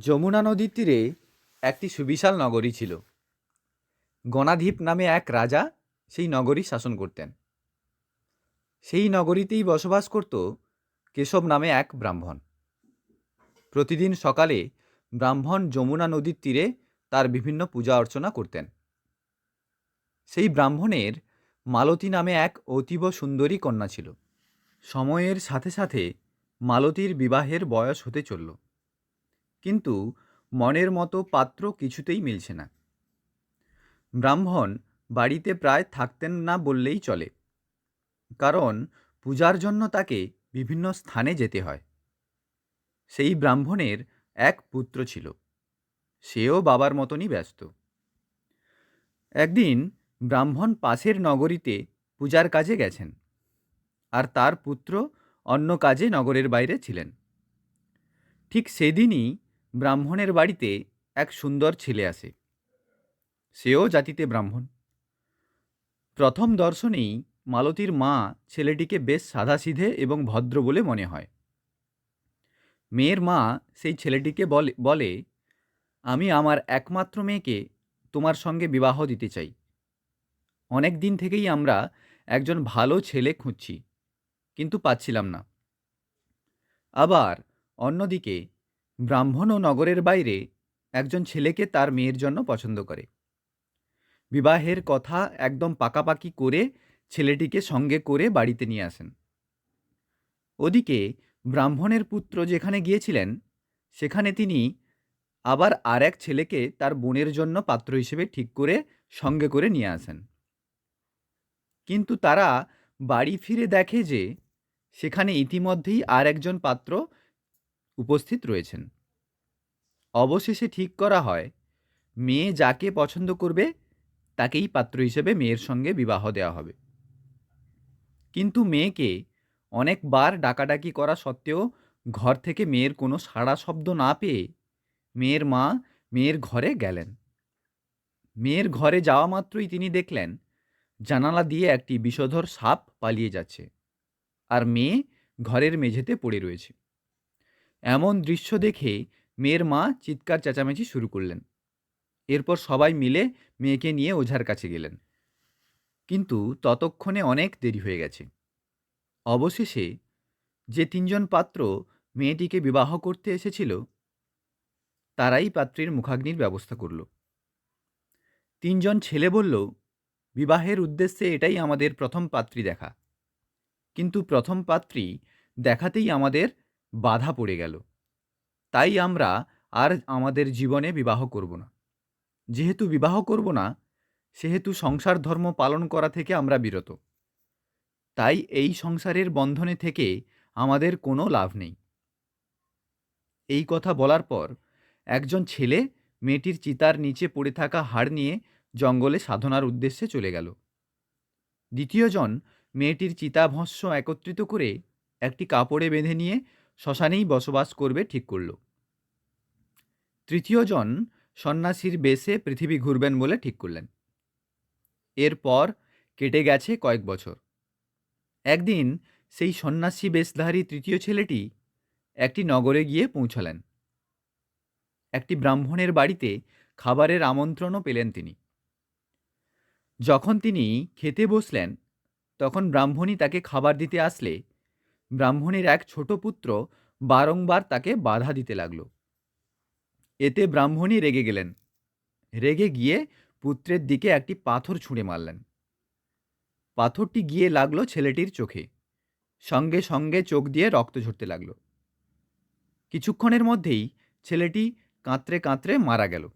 যমুনা নদীর তীরে একটি সুবিশাল নগরী ছিল। গণাধীপ নামে এক রাজা সেই নগরী শাসন করতেন। সেই নগরীতেই বসবাস করত কেশব নামে এক ব্রাহ্মণ। প্রতিদিন সকালে ব্রাহ্মণ যমুনা নদীর তীরে তার বিভিন্ন পূজা অর্চনা করতেন। সেই ব্রাহ্মণের মালতী নামে এক অতীব সুন্দরী কন্যা ছিল। সময়ের সাথে সাথে মালতীর বিবাহের বয়স হতে চলল। কিন্তু মনের মতো পাত্র কিছুতেই মিলছে না। ব্রাহ্মণ বাড়িতে প্রায় থাকতেন না বললেই চলে, কারণ পূজার জন্য তাকে বিভিন্ন স্থানে যেতে হয়। সেই ব্রাহ্মণের এক পুত্র ছিল, সেও বাবার মতনই ব্যস্ত। একদিন ব্রাহ্মণ পাশের নগরীতে পূজার কাজে গেছেন, আর তার পুত্র অন্য কাজে নগরের বাইরে ছিলেন। ঠিক সেদিনই ব্রাহ্মণের বাড়িতে এক সুন্দর ছেলে আসে সেও জাতিতে ব্রাহ্মণ। প্রথম দর্শনেই মালতীর মা ছেলেটিকে বেশ সাধাসিধে এবং ভদ্র বলে মনে হয়। মেয়ের মা সেই ছেলেটিকে বলে বলে, আমি আমার একমাত্র মেয়েকে তোমার সঙ্গে বিবাহ দিতে চাই। অনেক দিন থেকেই আমরা একজন ভালো ছেলে খুঁজছি, কিন্তু পাচ্ছিলাম না। আবার অন্যদিকে ব্রাহ্মণ ও নগরের বাইরে একজন ছেলেকে তার মেয়ের জন্য পছন্দ করে। বিবাহের কথা একদম পাকাপাকি করে ছেলেটিকে সঙ্গে করে বাড়িতে নিয়ে আসেন। ওদিকে ব্রাহ্মণের পুত্র যেখানে গিয়েছিলেন, সেখানে তিনি আবার আর এক ছেলেকে তার বোনের জন্য পাত্র হিসেবে ঠিক করে সঙ্গে করে নিয়ে আসেন। কিন্তু তারা বাড়ি ফিরে দেখে যে সেখানে ইতিমধ্যেই আর একজন পাত্র উপস্থিত রয়েছেন। অবশেষে ঠিক করা হয়, মেয়ে যাকে পছন্দ করবে, তাকেই পাত্র হিসেবে মেয়ের সঙ্গে বিবাহ দেওয়া হবে। কিন্তু মেয়েকে অনেকবার ডাকাডাকি করা সত্ত্বেও ঘর থেকে মেয়ের কোনো সাড়া শব্দ না পেয়ে মেয়ের মা মেয়ের ঘরে গেলেন। মেয়ের ঘরে যাওয়া মাত্রই তিনি দেখলেন, জানালা দিয়ে একটি বিষধর সাপ পালিয়ে যাচ্ছে, আর মেয়ে ঘরের মেঝেতে পড়ে রয়েছে। এমন দৃশ্য দেখে মেয়ের মা চিৎকার চেঁচামেচি শুরু করলেন। এরপর সবাই মিলে মেয়েকে নিয়ে ওঝার কাছে গেলেন। কিন্তু ততক্ষণে অনেক দেরি হয়ে গেছে। অবশেষে যে তিনজন পাত্র মেয়েটিকে বিবাহ করতে এসেছিল, তারাই পাত্রীর মুখাগ্নির ব্যবস্থা করল। তিনজন ছেলে বলল, বিবাহের উদ্দেশ্যে এটাই আমাদের প্রথম পাত্রী দেখা। কিন্তু প্রথম পাত্রী দেখাতেই আমাদের বাধা পড়ে গেল। তাই আমরা আর আমাদের জীবনে বিবাহ করব না। যেহেতু বিবাহ করব না, সেহেতু সংসার ধর্ম পালন করা থেকে আমরা বিরত। তাই এই সংসারের বন্ধনে থেকে আমাদের কোনো লাভ নেই। এই কথা বলার পর একজন ছেলে মেয়েটির চিতার নিচে পড়ে থাকা হাড় নিয়ে জঙ্গলে সাধনার উদ্দেশ্যে চলে গেল। দ্বিতীয়জন মেয়েটির চিতাভস্য একত্রিত করে একটি কাপড়ে বেঁধে নিয়ে শ্মশানেই বসবাস করবে ঠিক করল। তৃতীয়জন সন্ন্যাসীর বেশে পৃথিবী ঘুরবেন বলে ঠিক করলেন। এরপর কেটে গেছে কয়েক বছর। একদিন সেই সন্ন্যাসী বেশধারী তৃতীয় ছেলেটি একটি নগরে গিয়ে পৌঁছালেন। একটি ব্রাহ্মণের বাড়িতে খাবারের আমন্ত্রণও পেলেন তিনি। যখন তিনি খেতে বসলেন, তখন ব্রাহ্মণী তাকে খাবার দিতে আসলে ব্রাহ্মণের এক ছোট পুত্র বারংবার তাকে বাধা দিতে লাগল। এতে ব্রাহ্মণী রেগে গেলেন। রেগে গিয়ে পুত্রের দিকে একটি পাথর ছুঁড়ে মারলেন। পাথরটি গিয়ে লাগল ছেলেটির চোখে। সঙ্গে সঙ্গে চোখ দিয়ে রক্ত ঝরতে লাগল। কিছুক্ষণের মধ্যেই ছেলেটি কাঁতরে কাঁতরে মারা গেল।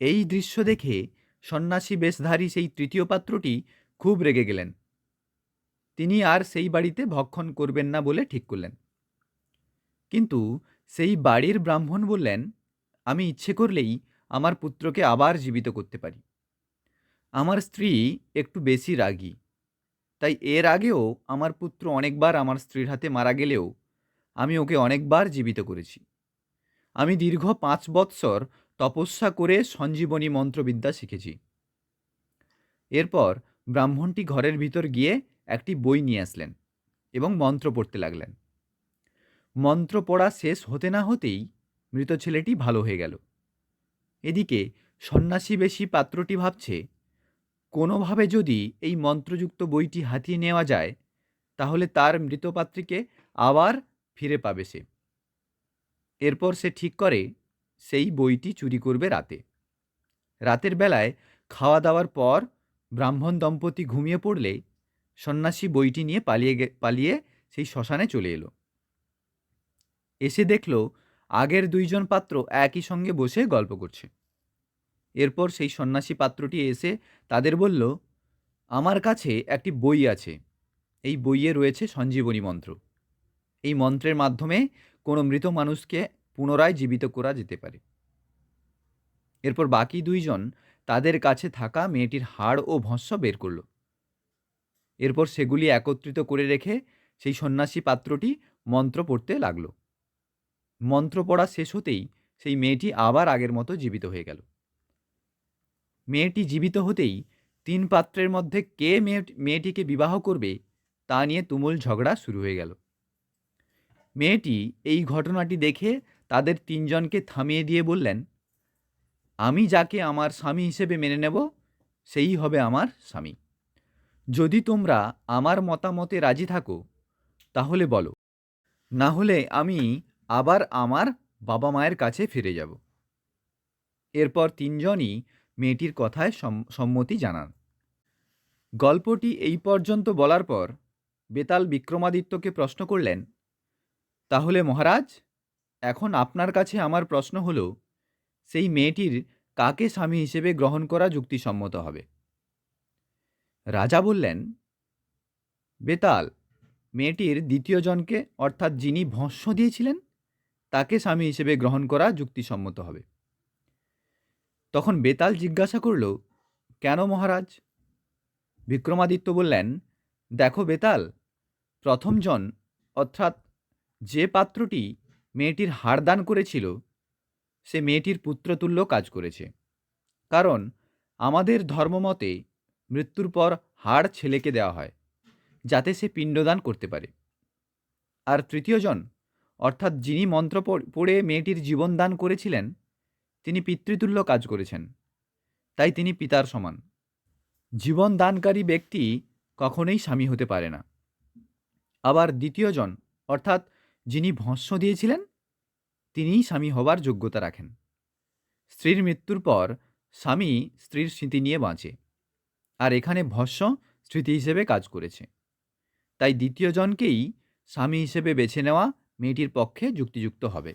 এই দৃশ্য দেখে সন্ন্যাসী বেশধারী সেই তৃতীয় পাত্রটি খুব রেগে গেলেন। তিনি আর সেই বাড়িতে ভক্ষণ করবেন না বলে ঠিক করলেন। কিন্তু সেই বাড়ির ব্রাহ্মণ বললেন, আমি ইচ্ছে করলেই আমার পুত্রকে আবার জীবিত করতে পারি। আমার স্ত্রী একটু বেশি রাগী। তাই এর আগেও আমার পুত্র অনেকবার আমার স্ত্রীর হাতে মারা গেলেও আমি ওকে অনেকবার জীবিত করেছি। আমি দীর্ঘ পাঁচ বৎসর তপস্যা করে সঞ্জীবনী মন্ত্রবিদ্যা শিখেছি। এরপর ব্রাহ্মণটি ঘরের ভিতর গিয়ে একটি বই নিয়ে আসলেন এবং মন্ত্র পড়তে লাগলেন। মন্ত্র পড়া শেষ হতে না হতেই মৃত ছেলেটি ভালো হয়ে গেল। এদিকে সন্ন্যাসী বেশি পাত্রটি ভাবছে, কোনোভাবে যদি এই মন্ত্রযুক্ত বইটি হাতিয়ে নেওয়া যায়, তাহলে তার মৃত পাত্রীকে আবার ফিরে পাবে সে। এরপর সে ঠিক করে সেই বইটি চুরি করবে রাতে। রাতের বেলায় খাওয়া দাওয়ার পর ব্রাহ্মণ দম্পতি ঘুমিয়ে পড়লে সন্ন্যাসী বইটি নিয়ে পালিয়ে পালিয়ে সেই শ্মশানে চলে এলো। এসে দেখল আগের দুইজন পাত্র একই সঙ্গে বসে গল্প করছে। এরপর সেই সন্ন্যাসী পাত্রটি এসে তাদের বলল, আমার কাছে একটি বই আছে। এই বইয়ে রয়েছে সঞ্জীবনী মন্ত্র। এই মন্ত্রের মাধ্যমে কোনো মৃত মানুষকে পুনরায় জীবিত করা যেতে পারে। এরপর বাকি দুইজন তাদের কাছে থাকা মেয়েটির হাড় ও ভস্য বের করল। এরপর সেগুলি একত্রিত করে রেখে সেই সন্ন্যাসী পাত্রটি মন্ত্র পড়তে লাগল। মন্ত্র পড়া শেষ হতেই সেই মেয়েটি আবার আগের মতো জীবিত হয়ে গেল। মেয়েটি জীবিত হতেই তিন পাত্রের মধ্যে কে মেয়ে, মেয়েটিকে বিবাহ করবে তা নিয়ে তুমুল ঝগড়া শুরু হয়ে গেল। মেয়েটি এই ঘটনাটি দেখে তাদের তিনজনকে থামিয়ে দিয়ে বললেন, আমি যাকে আমার স্বামী হিসেবে মেনে নেব, সেই হবে আমার স্বামী। যদি তোমরা আমার মতামতে রাজি থাকো, তাহলে বলো। না হলে আমি আবার আমার বাবা মায়ের কাছে ফিরে যাব। এরপর তিনজনই মেয়েটির কথায় সম্মতি জানান। গল্পটি এই পর্যন্ত বলার পর বেতাল বিক্রমাদিত্যকে প্রশ্ন করলেন, তাহলে মহারাজ, এখন আপনার কাছে আমার প্রশ্ন হলো, সেই মেয়েটির কাকে স্বামী হিসেবে গ্রহণ করা যুক্তিসম্মত হবে? রাজা বললেন, বেতাল, মেয়েটির দ্বিতীয় জনকে, অর্থাৎ যিনি ভস্য দিয়েছিলেন, তাকে স্বামী হিসেবে গ্রহণ করা যুক্তিসম্মত হবে। তখন বেতাল জিজ্ঞাসা করল, কেন মহারাজ? বিক্রমাদিত্য বললেন, দেখো বেতাল প্রথমজন অর্থাৎ যে পাত্রটি মেয়েটির হাড়দান করেছিল, সে মেয়েটির পুত্রতুল্য কাজ করেছে। কারণ আমাদের ধর্মমতে মৃত্যুর পর হাড় ছেলেকে দেওয়া হয়, যাতে সে পিণ্ডদান করতে পারে। আর তৃতীয়জন অর্থাৎ যিনি মন্ত্র পড়- মেয়েটির জীবন দান করেছিলেন, তিনি পিতৃতুল্য কাজ করেছেন। তাই তিনি পিতার সমান। জীবন দানকারী ব্যক্তি কখনোই স্বামী হতে পারে না। আবার দ্বিতীয়জন অর্থাৎ যিনি ভস্য দিয়েছিলেন, তিনিই স্বামী হবার যোগ্যতা রাখেন। স্ত্রীর মৃত্যুর পর স্বামী স্ত্রীর স্মৃতি নিয়ে বাঁচে। আর এখানে ভস্য স্মৃতি হিসেবে কাজ করেছে। তাই দ্বিতীয়জনকেই স্বামী হিসেবে বেছে নেওয়া মেয়েটির পক্ষে যুক্তিযুক্ত হবে।